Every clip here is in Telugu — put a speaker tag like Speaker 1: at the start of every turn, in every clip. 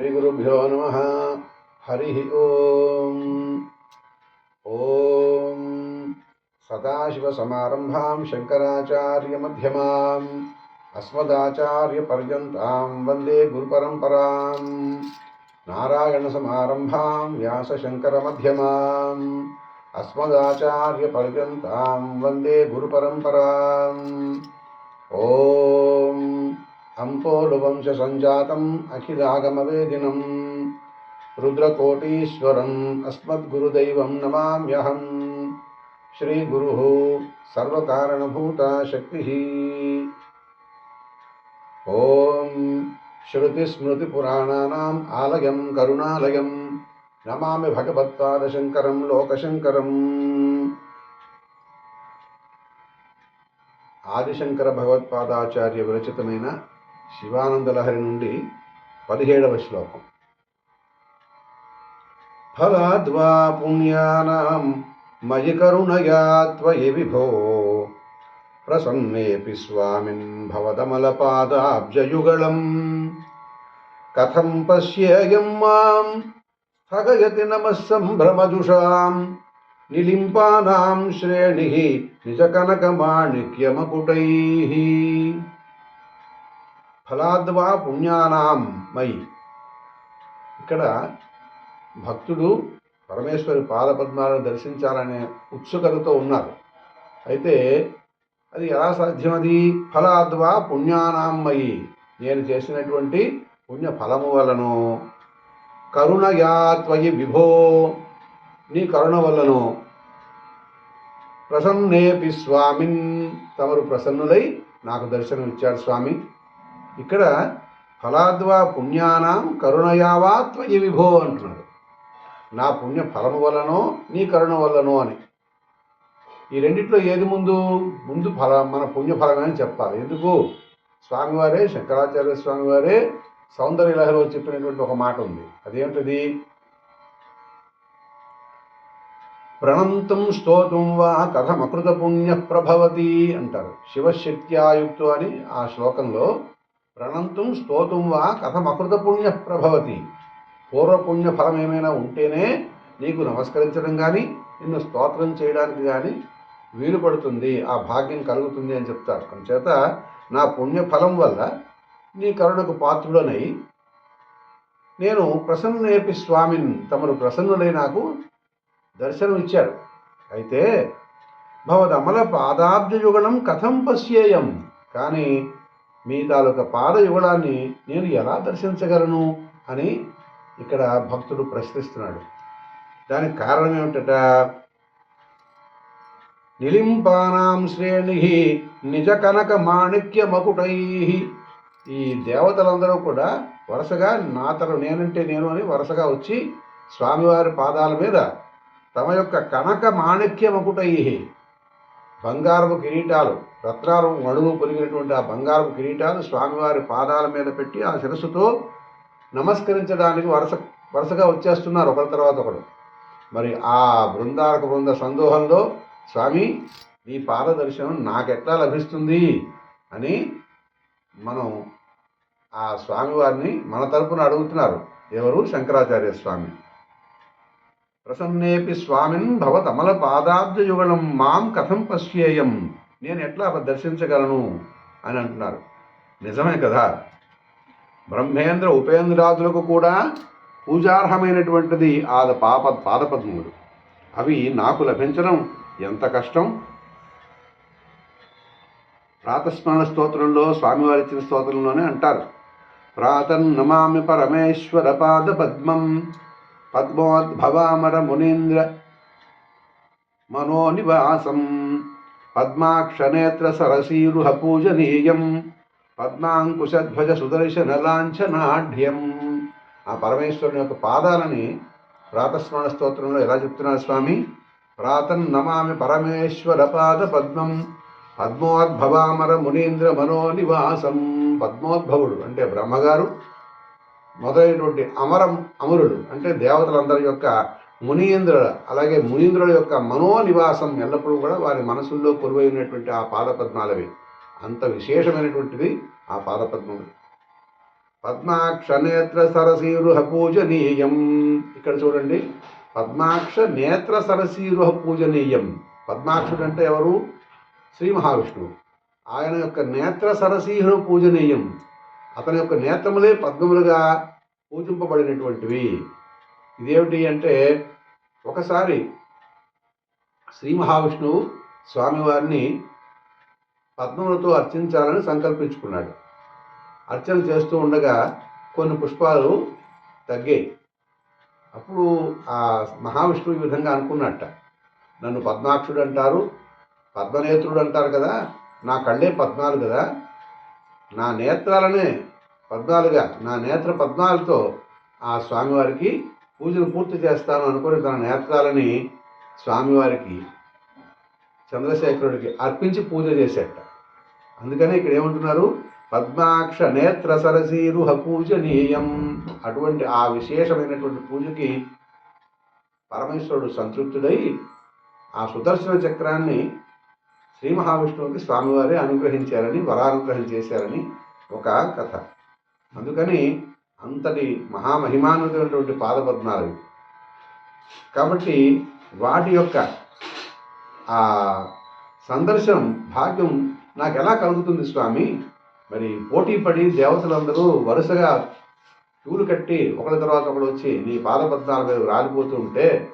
Speaker 1: శ్రీగురుభ్యో నమ. హరి ఓం. ఓం. సదాశివసమారంభాం శంకరాచార్యమ్యమాం అస్మదాచార్యపర్యంతాం వందే గురుపరంపరాం. నారాయణసమారంభాం వ్యాసశంకరమ్యమాం అస్మదాచార్యపర్యంతాం వందే గురుపరంపరాం. ఓం. हम्पोलुवंशसञ्जातम् अखिलागमवेदिनम् रुद्रकोटीश्वरम् अस्मद्गुरुदैवं नमाम्यहम् श्रीगुरुः सर्वकारणभूता शक्तिः ॐ श्रुतिस्मृतिपुराणानाम् आलयं करुणालयं नमामि भगवत्पादशङ्करं लोकशङ्करम् ఆదిశంకర భగవత్పాదాచార్య విరచితమైన శివానందలహరి నుండి పదిహేడవ శ్లోకం. ఫలాద్వా పుణ్యానాం మయి కరుణయా త్వయి విభో. ప్రసన్నేపి స్వామిన్ భవదమలపాదాబ్జయుగళం. కథం పశ్యేయం మాం స్థగయతి నమస్సంభ్రమజుషాం నిలింపానాం శ్రేణి నిజకనకమాణిక్యమకుటై. ఫలాద్వా పుణ్యానాం మై. ఇక్కడ భక్తుడు పరమేశ్వరి పాదపద్మాలను దర్శించాలనే ఉత్సుకతతో ఉన్నారు. అయితే అది ఎలా సాధ్యమది? ఫలాద్వా పుణ్యానాం మయి నేను చేసినటువంటి పుణ్య ఫలము వలను కరుణయాత్వయి విభో నీ కరుణ వలను ప్రసన్నేపి స్వామిన్. తమరు ప్రసన్నులై నాకు దర్శనం ఇచ్చాడు స్వామి. ఇక్కడ ఫలాద్వా పుణ్యానాం కరుణయావా త్వయి విభో అంటున్నాడు. నా పుణ్య ఫలము వల్లనో నీ కరుణ వల్లనో అని. ఈ రెండిట్లో ఏది ముందు? ముందు ఫల మన పుణ్య అని చెప్పాలి. ఎందుకు? స్వామివారే శంకరాచార్య స్వామివారే సౌందర్య లహరిలో చెప్పినటువంటి ఒక మాట ఉంది. అదేమిటది ప్రణంతం స్తోతం వా కథమకృత పుణ్య ప్రభవతి అంటారు. శివశక్త్యాయుక్తో అని ఆ శ్లోకంలో ప్రణంతం స్తోతం వా కథమకృత పుణ్య ప్రభవతి. పూర్వపుణ్య ఫలం ఏమైనా ఉంటేనే నీకు నమస్కరించడం కానీ నిన్ను స్తోత్రం చేయడానికి కానీ వీలు పడుతుంది ఆ భాగ్యం కలుగుతుంది అని చెప్తారు. అందుచేత నా పుణ్యఫలం వల్ల నీ కరుణకు పాత్రుడనై నేను ప్రసన్నేపి స్వామిన్ తమరు ప్రసన్నులై నాకు దర్శనం ఇచ్చారు అయితే భవదమల పాదాబ్జయుగణం కథం పశ్యేయం. కానీ మీ తాలూకా పాదయుగళాన్ని నేను ఎలా దర్శించగలను అని ఇక్కడ భక్తుడు ప్రశ్నిస్తున్నాడు. దానికి కారణం ఏమిటట? నిలింపానాం శ్రేణి నిజ కనక మాణిక్య మకుటై. ఈ దేవతలందరూ కూడా వరుసగా నాతను నేనంటే నేను అని వరుసగా వచ్చి స్వామివారి పాదాల మీద తమ యొక్క కనక మాణిక్య మకుటై బంగారపు కిరీటాలు రత్నాలు మడుగు పొలిగినటువంటి ఆ బంగారపు కిరీటాలు స్వామివారి పాదాల మీద పెట్టి ఆ శిరస్సుతో నమస్కరించడానికి వరుస వరుసగా వచ్చేస్తున్నారు ఒకరి తర్వాత ఒకరు. మరి ఆ బృందారక బృంద సందోహంలో స్వామి నీ పాద దర్శనం నాకెట్లా లభిస్తుంది? అని మనం ఆ స్వామివారిని మన తరపున అడుగుతున్నారు. ఎవరు? శంకరాచార్య స్వామి. ప్రసన్నేపి స్వామిన్ భవతమల పాదాబ్జయుగళం మాం కథం పశ్యేయం. నేను ఎట్లా దర్శించగలను అని అంటున్నారు. నిజమే కదా? బ్రహ్మేంద్ర ఉపేంద్రాదులకు కూడా పూజార్హమైనటువంటిది ఆ పాప పాదపద్మములు. అవి నాకు లభించడం ఎంత కష్టం? ప్రాతస్మరణ స్తోత్రంలో స్వామివారి ఇచ్చిన స్తోత్రంలోనే అంటారు. ప్రాతన్నమామి పరమేశ్వర పాద పద్మం పద్మోద్భవామర మునీంద్ర మనోనివాసం పద్మాక్షనేత్ర సరసీరుహ పూజనీయం పద్మాంకుశధ్వజ సుదర్శన లాంఛనాఢ్యం ఆ పరమేశ్వరుని యొక్క పాదాలని ప్రాతస్మరణ స్తోత్రంలో ఎలా చెప్తున్నారు స్వామి? ప్రాతన్ నమామి పరమేశ్వర పాద పద్మం పద్మోద్భవామర మునీంద్ర మనోనివాసం. పద్మోద్భవుడు అంటే బ్రహ్మగారు మొదలైనటువంటి అమరం అమరులు అంటే దేవతలందరి యొక్క మునీంద్రుల అలాగే మునీంద్రుల యొక్క మనోనివాసం ఎల్లప్పుడూ కూడా వారి మనసుల్లో కొరువైనటువంటి ఆ పాదపద్మాలవి. అంత విశేషమైనటువంటిది ఆ పాదపద్మం పద్మాక్ష నేత్ర సరసీరుహ పూజనీయం. ఇక్కడ చూడండి. పద్మాక్ష నేత్ర సరసీరుహ పూజనీయం. పద్మాక్షుడు అంటే ఎవరు? శ్రీ మహావిష్ణువు. ఆయన యొక్క నేత్ర సరసీహుడు పూజనీయం. అతని యొక్క నేత్రములే పద్మములుగా పూజింపబడినటువంటివి. ఇదేమిటి అంటే ఒకసారి శ్రీ మహావిష్ణువు స్వామివారిని పద్మములతో అర్చించాలని సంకల్పించుకున్నాడు. అర్చన చేస్తూ ఉండగా కొన్ని పుష్పాలు తగ్గాయి. అప్పుడు ఆ మహావిష్ణువు ఈ విధంగా అనుకున్నట్ట నన్ను పద్మాక్షుడు అంటారు పద్మనేత్రుడు అంటారు కదా నా కళ్ళే పద్మాలు కదా నా నేత్రాలనే పద్మాలుగా నా నేత్ర పద్మాలతో ఆ స్వామివారికి పూజను పూర్తి చేస్తాను అనుకుని తన నేత్రాలని స్వామివారికి చంద్రశేఖరుడికి అర్పించి పూజ చేసేట. అందుకని ఇక్కడ ఏమంటున్నారు? పద్మాక్ష నేత్ర సరసీరుహ పూజనీయం. అటువంటి ఆ విశేషమైనటువంటి పూజకి పరమేశ్వరుడు సంతృప్తుడై ఆ సుదర్శన చక్రాన్ని శ్రీ మహావిష్ణువుకి స్వామివారే అనుగ్రహించారని వరానుగ్రహం చేశారని ఒక కథ. అందుకని అంతటి మహామహిమానుడైనటువంటి పాదపద్మాలు కాబట్టి వాటి యొక్క ఆ సందర్శనం భాగ్యం నాకు ఎలా కలుగుతుంది స్వామి? మరి పోటీ పడి దేవతలందరూ వరుసగా క్యూలు కట్టి ఒకరి తర్వాత ఒకడు వచ్చి నీ పాదపద్మాల మీద రాలిపోతూ ఉంటే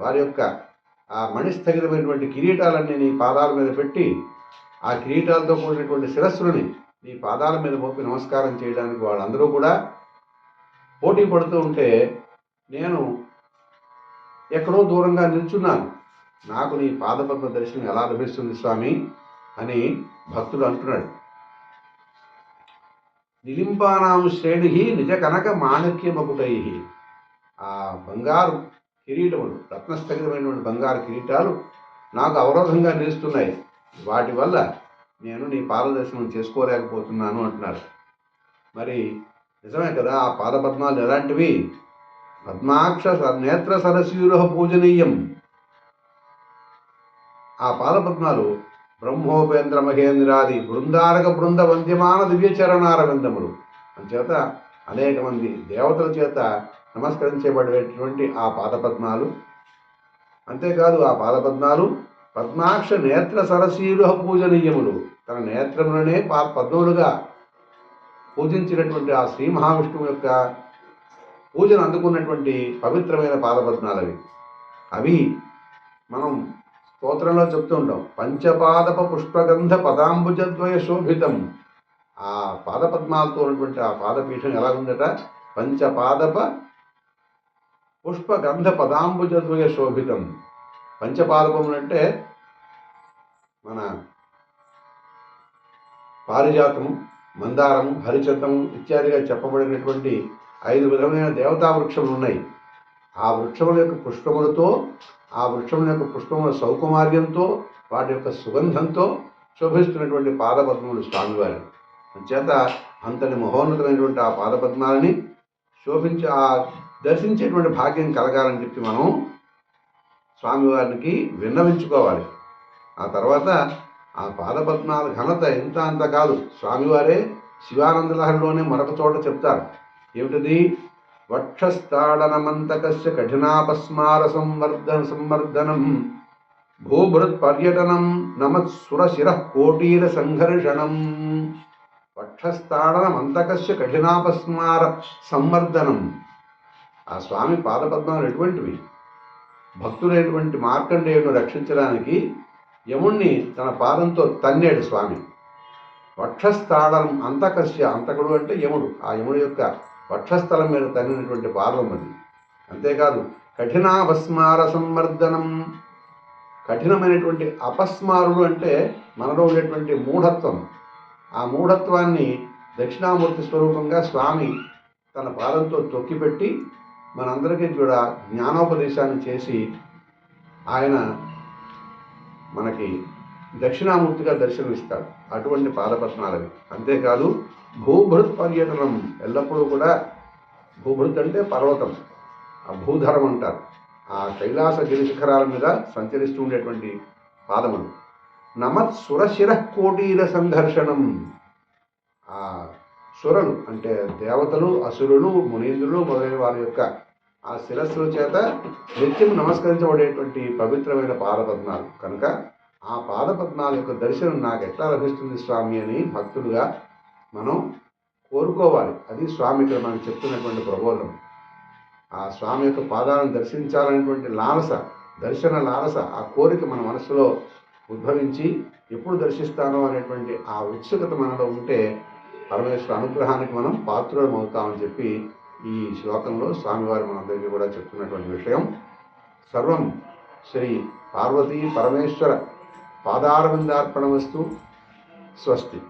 Speaker 1: వారి యొక్క ఆ మణిస్థగితమైనటువంటి కిరీటాలన్నీ నీ పాదాల మీద పెట్టి ఆ కిరీటాలతో కూడినటువంటి శిరస్సులని నీ పాదాల మీద మోపి నమస్కారం చేయడానికి వాళ్ళందరూ కూడా పోటీ పడుతూ ఉంటే నేను ఎక్కడో దూరంగా నిల్చున్నాను. నాకు నీ పాదపద్మ దర్శనం ఎలా లభిస్తుంది స్వామి అని భక్తుడు అంటున్నాడు. నిలింపానాం శ్రేణి నిజ కనక మాణిక్యమకుటై. ఆ బంగారు కిరీటములు రత్నస్థగితమైనటువంటి బంగారు కిరీటాలు నాకు అవరోధంగా నిలుస్తున్నాయి. వాటి వల్ల నేను నీ పాదదర్శనం చేసుకోలేకపోతున్నాను అంటున్నారు. మరి నిజమే కదా ఆ పాదపద్మాలు ఎలాంటివి? పద్మాక్ష నేత్ర సరస్యూర పూజనీయం. ఆ పాదపద్మాలు బ్రహ్మోపేంద్ర మహేంద్రాది బృందారక బృంద వంద్యమాన దివ్యచరణారవిందములు. అంచేత అనేక మంది దేవతల చేత నమస్కరించబడేటువంటి ఆ పాదపద్మాలు. అంతేకాదు ఆ పాదపద్మాలు పద్మాక్ష నేత్ర సరసీలు పూజనీయములు. తన నేత్రములనే పా పద్మములుగా పూజించినటువంటి ఆ శ్రీ మహావిష్ణువు యొక్క పూజను అందుకున్నటువంటి పవిత్రమైన పాదపద్మాలు అవి అవి మనం స్తోత్రంలో చెప్తూ ఉంటాం. పంచపాదప పుష్పగంధ పదాంబుజద్వయ శోభితం. ఆ పాదపద్మాలతో ఉన్నటువంటి ఆ పాదపీఠం ఎలా ఉందట? పంచపాదప పుష్పగంధ పదాంబుజద్వయ శోభితం. పంచపాదపములు అంటే మన పారిజాతము మందారము హరిచందము ఇత్యాదిగా చెప్పబడినటువంటి ఐదు విధమైన దేవతా వృక్షములు ఉన్నాయి ఆ వృక్షముల యొక్క పుష్పములతో ఆ వృక్షముల యొక్క పుష్పముల సౌకుమార్యంతో వాటి యొక్క సుగంధంతో శోభిస్తున్నటువంటి పాదపద్మములు స్వామివారి. చేత అంతటి మహోన్నతమైనటువంటి ఆ పాదపద్మాలని శోభించి ఆ దర్శించేటువంటి భాగ్యం కలగాలని చెప్పి మనం స్వామివారికి విన్నవించుకోవాలి. ఆ తర్వాత ఆ పాదపద్మాల ఘనత ఎంత అంత కాదు. స్వామివారే శివానందలహరిలోనే మరొక చోట చెప్తారు. ఏమిటది? వక్షస్థాడనమంతకస్య కఠినాపస్మార సంవర్ధన. సంవర్ధనం భూభృత్ పర్యటనం నమత్సురశిర కోటీర సంఘర్షణం. వక్షస్థాడనమంతకస్య కఠినాపస్మార సంవర్ధనం. ఆ స్వామి పాదపద్మాలు ఎటువంటివి? భక్తుడైనటువంటి మార్కండేయును రక్షించడానికి యముణ్ణి తన పాదంతో తన్నాడు స్వామి. వక్షస్థాళం అంతకస్య అంతకుడు అంటే యముడు. ఆ యముడు యొక్క వక్షస్థలం మీద తన్నినటువంటి పాదం అది. అంతేకాదు కఠినాపస్మార సంవర్ధనం. కఠినమైనటువంటి అపస్మారుడు అంటే మనలో ఉండేటువంటి మూఢత్వం. ఆ మూఢత్వాన్ని దక్షిణామూర్తి స్వరూపంగా స్వామి తన పాదంతో తొక్కిపెట్టి మనందరికీ కూడా జ్ఞానోపదేశాన్ని చేసి ఆయన మనకి దక్షిణామూర్తిగా దర్శనమిస్తాడు. అటువంటి పాదపట్టణాలవి అంతేకాదు భూభృత్ పర్యటనం ఎల్లప్పుడూ కూడా భూభృత్ అంటే పర్వతం. ఆ భూధరం అంటారు. ఆ కైలాస గిరి శిఖరాల మీద సంచరిస్తూ ఉండేటువంటి పాదములు. నమత్ సురశిర కోటీర సంఘర్షణం ఆ సురలు అంటే దేవతలు అసురులు మునీంద్రులు మొదలైన వారి యొక్క ఆ శిరస్సుల చేత నిత్యం నమస్కరించబడేటువంటి పవిత్రమైన పాదపద్మాలు. కనుక ఆ పాదపద్మాల యొక్క దర్శనం నాకు ఎట్లా లభిస్తుంది స్వామి అని భక్తుడుగా మనం కోరుకోవాలి. అది స్వామి ఇక్కడ మనకు చెప్తున్నటువంటి ప్రబోధం. ఆ స్వామి యొక్క పాదాలను దర్శించాలనేటువంటి లాలస దర్శన లాలస ఆ కోరిక మన మనసులో ఉద్భవించి ఎప్పుడు దర్శిస్తానో అనేటువంటి ఆ ఉత్సుకత మనలో ఉంటే పరమేశ్వర అనుగ్రహానికి మనం పాత్రులం అవుతామని చెప్పి ఈ శ్లోకంలో స్వామివారు మనందరికీ కూడా చెప్తున్నటువంటి విషయం. సర్వం శ్రీ పార్వతీ పరమేశ్వర పాదారవిందార్పణమస్తు. స్వస్తి.